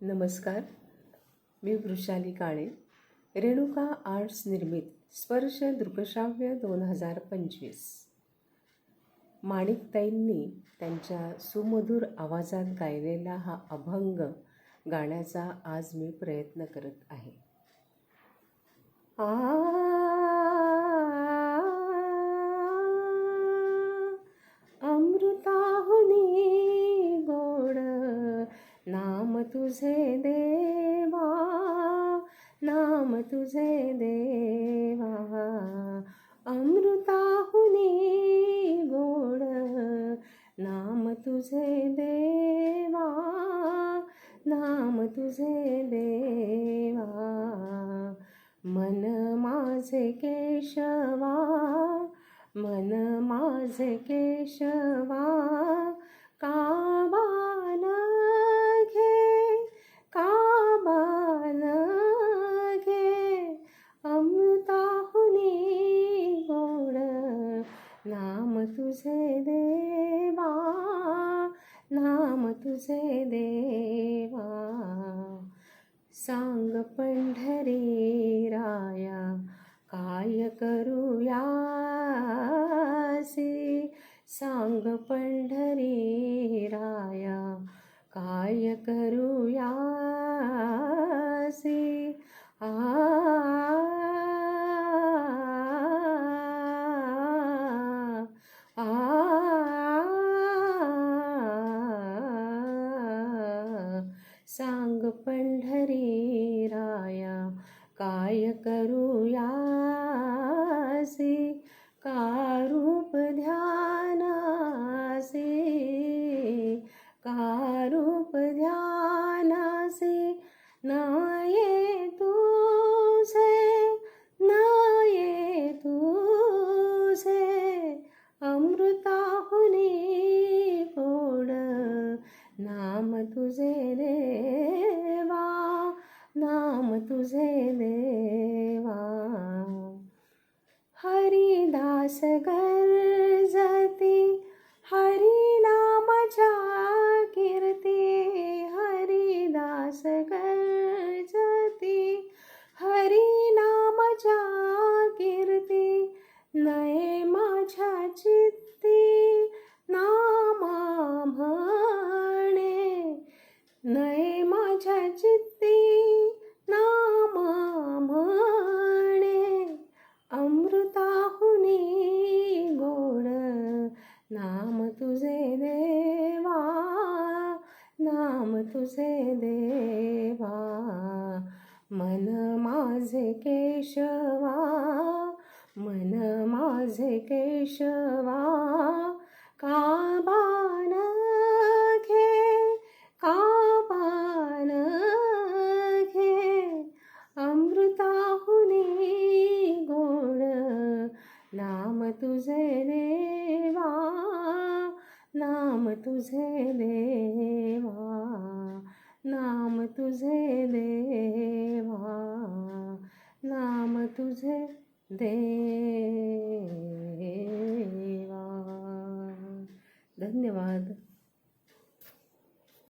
नमस्कार. मी वृषाली काळे. रेणुका आर्ट्स निर्मित स्पर्श दृकश्राव्य दोन हजार पंचवीस. माणिकताईंनी त्यांच्या सुमधुर आवाजात गायलेला हा अभंग गाण्याचा आज मी प्रयत्न करत आहे. आ तुझे देवा नाम तुझे देवा. अमृताहुनी गोड नाम तुझे देवा नाम तुझे देवा. मन माझे केशवा मन माझे केशवा देवा नाम तुझे देवा. सांग पंढरी राया काय करूया सांग पंढरी राया काय करूया सांग पंढरी राया काय करूया नाम तुझे देवा नाम तुझे देवा. हरिदास गर्जती नाम तुझे देवा नाम तुझे देवा. मन माझे केशवा मन माझे केशवा. काबान घे काबान घे अमृताहुनी गोड नाम तुझे देवा नाम तुझे देवा नाम तुझे देवा नाम तुझे देवा. धन्यवाद.